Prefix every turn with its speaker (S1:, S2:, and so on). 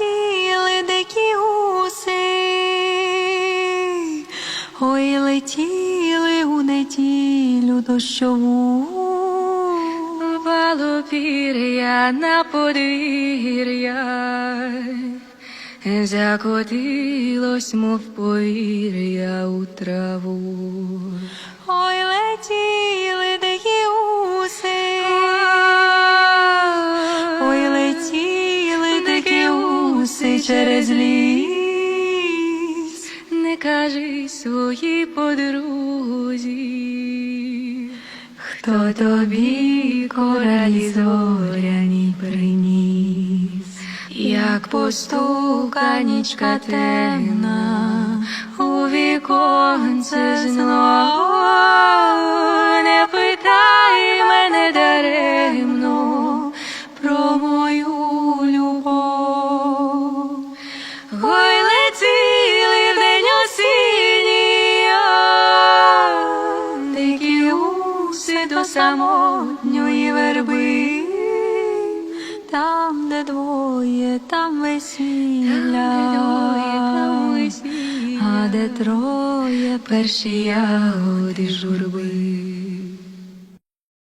S1: летіли дикі гуси, ой, летіли у неділю дощову.
S2: Впало пір'я на подвір'я, закотилось, мов повір'я у траву.
S1: Ой, летіли через ліс.
S2: Не кажи своїй подрузі,
S1: Хто тобі коралі зоряні приніс, як постуканічка темна у віконце знов. Не питай мене даремно самотньої верби, там, де двоє, там весілля,
S2: там весілля.
S1: а де троє перші ягоди журби.